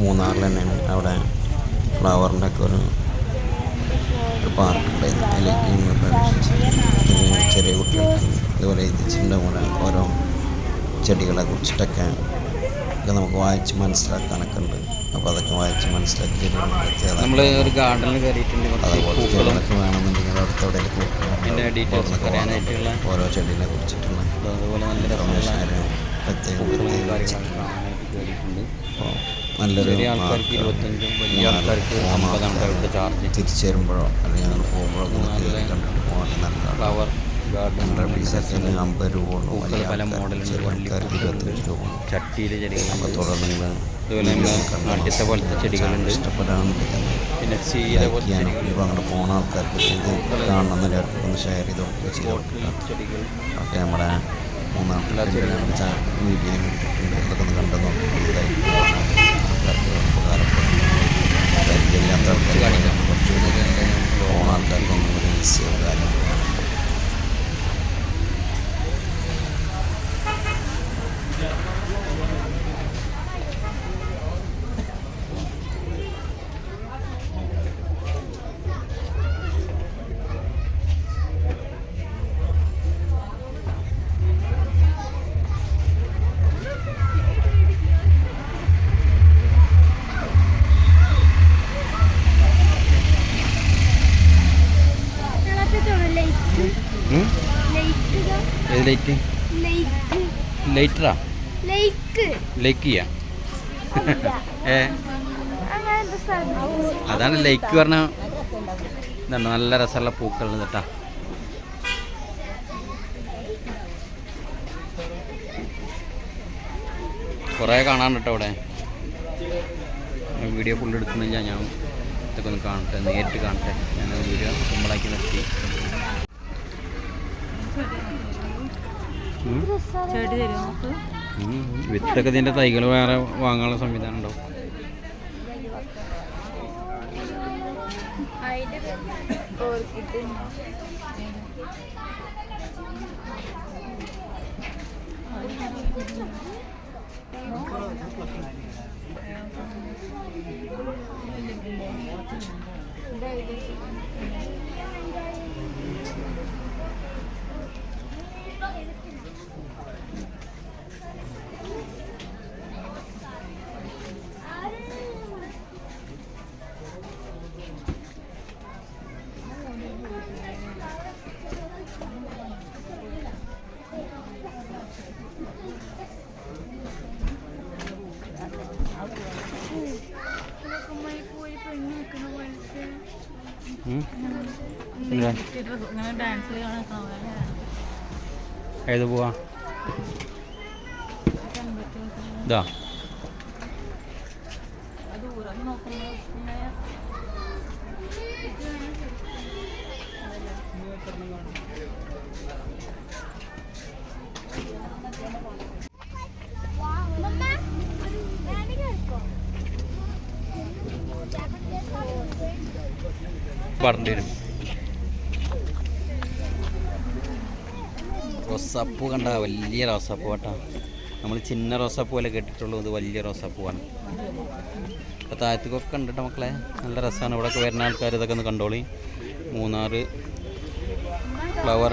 മൂന്നാറിൽ തന്നെയാണ് അവിടെ ഫ്ലവറിന്റെ ഒക്കെ ഒരു പാർക്ക് ഉണ്ടായിരുന്നു. അതിലേക്ക് ഞങ്ങൾ പ്രവേശിച്ചു പിന്നെ ചെറിയ കുട്ടികൾക്ക് ഇതുപോലെ എഴുതിച്ചിട്ടുണ്ട്. കൂടെ ഓരോ ചെടികളെ കുറിച്ചിട്ടൊക്കെ ഒക്കെ നമുക്ക് വായിച്ച് മനസ്സിലാക്കാനൊക്കെ ഉണ്ട്. അപ്പോൾ അതൊക്കെ വായിച്ച് മനസ്സിലാക്കി നമ്മൾ ഒരു ഗാർഡനിൽ കയറിയിട്ടുണ്ട് കുറച്ച് അതുപോലെ പൂക്കളും ചെടികളൊക്കെ വേണമെന്നുണ്ടെങ്കിൽ അടുത്ത് എവിടെയെങ്കിലും ഡീറ്റെയിൽസ് ഒക്കെ അറിയാനായിട്ടുള്ള ഓരോ ചെടികളെ കുറിച്ചിട്ടുള്ള അതുപോലെ നല്ല പ്രത്യേക പ്രത്യേകം അപ്പോൾ ചെറിയ ആൾക്കാർക്ക് മാർക്ക് ഇരുപത്തഞ്ചും വലിയ മൂന്നാറ് ആൾക്കാർക്ക് മൂന്നാറ് അമ്പതാണ് ഇവിടുത്തെ ചാർജ് തിരിച്ചു വരുമ്പോഴോ അല്ലെങ്കിൽ ഞങ്ങൾ പോകുമ്പോഴോ ഫ്ലവർ ഗാർഡൻ നമ്മുടെ പീസൊക്കെ അമ്പത് രൂപ പൂക്കൾ പല ആൾക്കാർക്ക് മോഡലുണ്ട് ചെറിയ ഇരുപത്തഞ്ച് രൂപ ചട്ടിയിൽ ചെടികളുണ്ട് തുടർന്ന് അതുപോലെ പോലത്തെ പിന്നെ ചീര ഇപ്പോൾ അങ്ങോട്ട് ആൾക്കാർക്ക് ഇത് കാണണമെന്ന് എല്ലാവർക്കും ഒന്ന് ഷെയർ ചെയ്ത് കൊടുക്കുക ചെടികൾ നമ്മുടെ മൂന്നാം വീഡിയോ ഇട്ടിട്ടുണ്ട്? അതൊക്കെ ഒന്ന് കണ്ടു നോക്കി. ഏത് ലൈറ്റ്? ലൈറ്ററാ? ലേക്ക് ലൈക്ക്. ചെയ്യാം ഏ? അങ്ങനത്തെ സ്ഥലം അതാണ് ലൈക്ക് പറഞ്ഞ നല്ല രസമുള്ള പൂക്കൾ കേട്ടാ. കുറേ കാണാൻ കേട്ടോ അവിടെ. വീഡിയോ ഫുള്ള് എടുക്കുന്നില്ല ഞാൻ ഇതൊക്കെ ഒന്ന് കാണട്ടെ നേരിട്ട് കാണട്ടെ. ഞാൻ വീഡിയോ സിമ്പിളാക്കി നിർത്തി. വിത്തൊക്കെ ഇതിന്റെ തൈകൾ വേറെ വാങ്ങാനുള്ള സംവിധാനം ഉണ്ടാവും ഉം. ഏത് പോവാ? ഇതാ. ദൂരം നോക്കുമ്പോൾ ഇങ്ങനെ തരും റോസാപ്പൂ കണ്ട വലിയ റോസാപ്പൂ കേട്ടോ. നമ്മൾ ചിന്ന റോസാപ്പൂ പോലെ കേട്ടിട്ടുള്ളൂ ഇത് വലിയ റോസാപ്പൂവാണ്. അപ്പോൾ താഴത്തേക്കൊക്കെ കണ്ടിട്ട് മക്കളെ? നല്ല രസമാണ് ഇവിടെയൊക്കെ വരുന്ന ആൾക്കാർ ഇതൊക്കെ ഒന്ന് കണ്ടോളി. മൂന്നാറ് ഫ്ലവർ